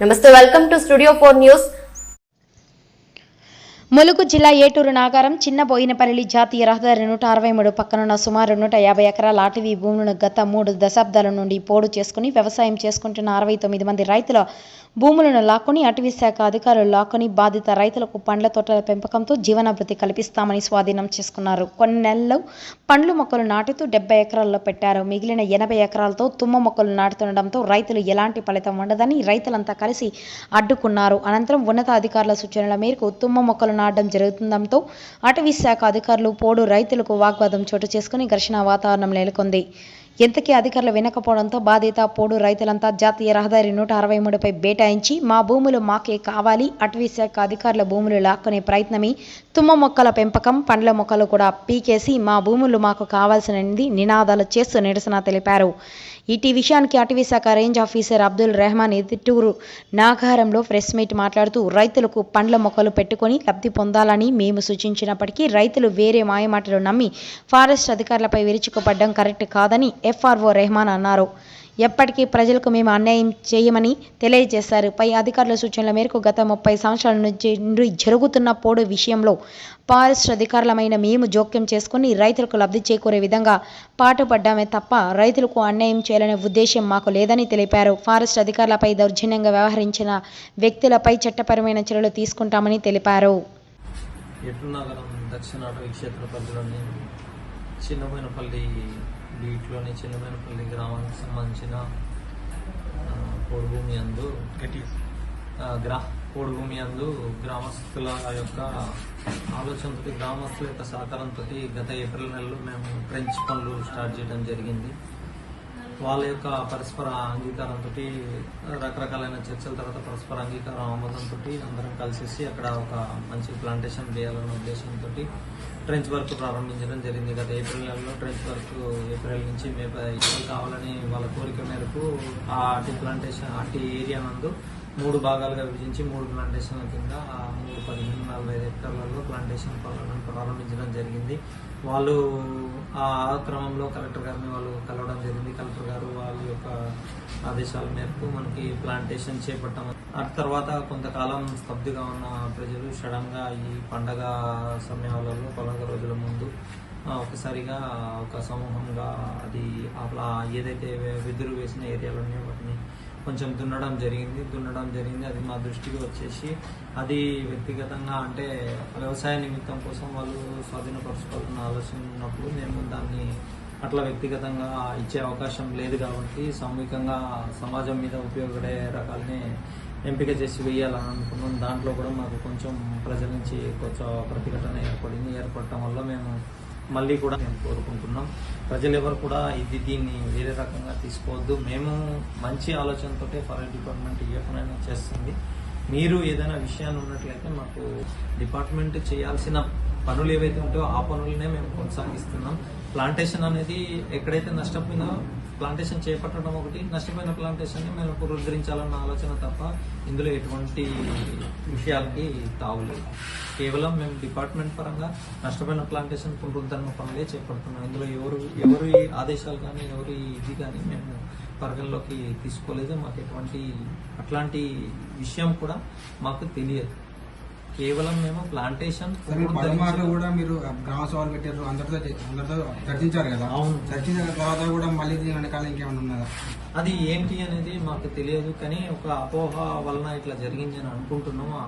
Namaste welcome to studio four news Mulugu జిల్లా ఏటూరు నాగారం చిన్న బోయినపల్లి జాతీయ రహదారి నూట అరవై మూడు పక్కనున్న సుమారు నూట యాభై ఎకరాల అటవీ భూములను గత మూడు దశాబ్దాల నుండి పోడు చేసుకుని వ్యవసాయం చేసుకుంటున్న అరవై తొమ్మిది మంది రైతుల భూములను లాక్కొని అటవీ శాఖ అధికారులు లాక్కొని బాధిత రైతులకు పండ్ల తోటల పెంపకంతో జీవనాభివృద్ధి కల్పిస్తామని స్వాధీనం చేసుకున్నారు. కొన్ని నెలల్లో పండ్లు మొక్కలు నాటుతూ డెబ్బై ఎకరాల్లో పెట్టారు. మిగిలిన ఎనభై ఎకరాలతో తుమ్మ మొక్కలు నాటుతుండడంతో రైతులు ఎలాంటి ఫలితం ఉండదని రైతులంతా కలిసి అడ్డుకున్నారు. అనంతరం ఉన్నతాధికారుల సూచనల మేరకు తుమ్మ మొక్కలు నాటడం జరుగుతుండటంతో అటవీ శాఖ అధికారులు పోడు రైతులకు వాగ్వాదం చోటు చేసుకుని ఘర్షణ వాతావరణం నెలకొంది. ఎంతకీ అధికారులు వినకపోవడంతో బాధిత పోడు రైతులంతా జాతీయ రహదారి నూట అరవై మూడుపై బేటాయించి మా భూములు మాకే కావాలి అటవీ శాఖ అధికారుల భూములు లాక్కునే ప్రయత్నమే తుమ్మ మొక్కల పెంపకం పండ్ల మొక్కలు కూడా పీకేసి మా భూములు మాకు కావాల్సినది నినాదాలు చేస్తూ నిరసన తెలిపారు. ఇటీ విషయానికి అటవీ శాఖ రేంజ్ ఆఫీసర్ అబ్దుల్ రెహమాన్ ఎదుటూరు నాగారంలో ప్రెస్ మీట్ మాట్లాడుతూ రైతులకు పండ్ల మొక్కలు పెట్టుకొని లబ్ధి పొందాలని మేము సూచించినప్పటికీ రైతులు వేరే మాయమాటలు నమ్మి ఫారెస్ట్ అధికారులపై విరుచుకుపడడం కరెక్ట్ కాదని ఎఫ్ఆర్ఓ రెహమాన్ అన్నారు. ఎప్పటికీ ప్రజలకు మేము అన్యాయం చేయమని తెలియజేశారు. పై అధికారుల సూచనల మేరకు గత ముప్పై సంవత్సరాల నుంచి జరుగుతున్న పోడు విషయంలో ఫారెస్ట్ అధికారులమైన మేము జోక్యం చేసుకుని రైతులకు లబ్ధి చేకూరే విధంగా పాటుపడ్డామే తప్ప రైతులకు అన్యాయం చేయాలనే ఉద్దేశం మాకు లేదని తెలిపారు. ఫారెస్ట్ అధికారులపై దౌర్జన్యంగా వ్యవహరించిన వ్యక్తులపై చట్టపరమైన చర్యలు తీసుకుంటామని తెలిపారు. దక్షిణ పరిధిలోని చిన్నమైనపల్లి బీట్లోని చిన్నమైనపల్లి గ్రామానికి సంబంధించిన ఆ, పోడు భూమి అందు గ్రా పోడు భూమి అందు గ్రామస్తుల యొక్క ఆలోచనతో గ్రామస్తుల యొక్క సహకారంతో గత ఏప్రిల్ నెలలో మేము ఫ్రెంచ్ పనులు స్టార్ట్ చేయడం జరిగింది. వాళ్ళ యొక్క పరస్పర అంగీకారంతో రకరకాలైన చర్చల తర్వాత పరస్పర అంగీకారం ఆమోదంతో అందరం కలిసేసి అక్కడ ఒక మంచి ప్లాంటేషన్ వేయాలన్న ఉద్దేశంతో ట్రెంచ్ వర్క్ ప్రారంభించడం జరిగింది. గత ఏప్రిల్ నెలలో ట్రెంచ్ వర్క్ ఏప్రిల్ నుంచి మే పది కావాలని వాళ్ళ కోరిక మేరకు ఆ అటు ప్లాంటేషన్ అటు ఏరియా నందు మూడు భాగాలుగా విభజించి మూడు ప్లాంటేషన్ల కింద మూడు పదిహేను నలభై ఐదు హెక్టార్లలో ప్లాంటేషన్ పనులను ప్రారంభించడం జరిగింది. వాళ్ళు ఆ క్రమంలో కలెక్టర్ గారిని వాళ్ళు కలవడం జరిగింది. కలెక్టర్ గారు వాళ్ళ యొక్క ఆదేశాల మేరకు మనకి ప్లాంటేషన్ చేపట్టడం. ఆ తర్వాత కొంతకాలం స్తబ్దుగా ఉన్న ప్రజలు సడన్గా ఈ పండగ సమయాలలో పండగ రోజుల ముందు ఒకసారిగా ఒక సమూహంగా అది అట్లా ఏదైతే వెదురు వేసిన ఏరియాలు ఉన్నాయో వాటిని కొంచెం దున్నడం జరిగింది. దున్నడం జరిగింది. అది మా దృష్టికి వచ్చేసి అది వ్యక్తిగతంగా అంటే వ్యవసాయ నిమిత్తం కోసం వాళ్ళు స్వాధీనపరచుకోవాలన్న ఆలోచన ఉన్నప్పుడు మేము దాన్ని అట్లా వ్యక్తిగతంగా ఇచ్చే అవకాశం లేదు కాబట్టి సామూహికంగా సమాజం మీద ఉపయోగపడే రకాలనే ఎంపిక చేసి వేయాలని అనుకున్నాం. దాంట్లో కూడా మాకు కొంచెం ప్రజల నుంచి కొంచెం ప్రతిఘటన ఏర్పడింది. ఏర్పడటం వల్ల మేము మళ్ళీ కూడా మేము కోరుకుంటున్నాం. ప్రజలు ఎవరు కూడా ఇది దీన్ని వేరే రకంగా తీసుకోవద్దు. మేము మంచి ఆలోచనతో ఫారెస్ట్ డిపార్ట్మెంట్ ఏ పనైనా చేస్తుంది. మీరు ఏదైనా విషయాన్ని ఉన్నట్లయితే మాకు డిపార్ట్మెంట్ చేయాల్సిన పనులు ఏవైతే ఉంటాయో ఆ పనులనే మేము కొనసాగిస్తున్నాం. ప్లాంటేషన్ అనేది ఎక్కడైతే నష్టపోయిందో ప్లాంటేషన్ చేపట్టడం ఒకటి నష్టపోయిన ప్లాంటేషన్ మేము పునరుద్ధరించాలన్న ఆలోచన తప్ప ఇందులో ఎటువంటి విషయాలకి తావులేదు కేవలం మేము డిపార్ట్మెంట్ పరంగా నష్టపోయిన ప్లాంటేషన్ పునరుద్ధరణ పనులే చేపడుతున్నాం. ఇందులో ఎవరు ఎవరి ఆదేశాలు కానీ ఎవరి ఇది కానీ మేము పరిగణలోకి తీసుకోలేదు. మాకు ఎటువంటి అట్లాంటి విషయం కూడా మాకు తెలియదు. కేవలం మేము ప్లాంటేషన్ కూడా మీరు గ్రామ సభలు పెట్టారు అందరితో అందరితో చర్చించారు కదా? అవును. చర్చించిన తర్వాత కూడా మళ్ళీ వెనకాల ఇంకేమైనా ఉన్నదా అది ఏంటి అనేది మాకు తెలియదు కానీ ఒక అపోహ వలన ఇట్లా జరిగింది అని అనుకుంటున్నాము.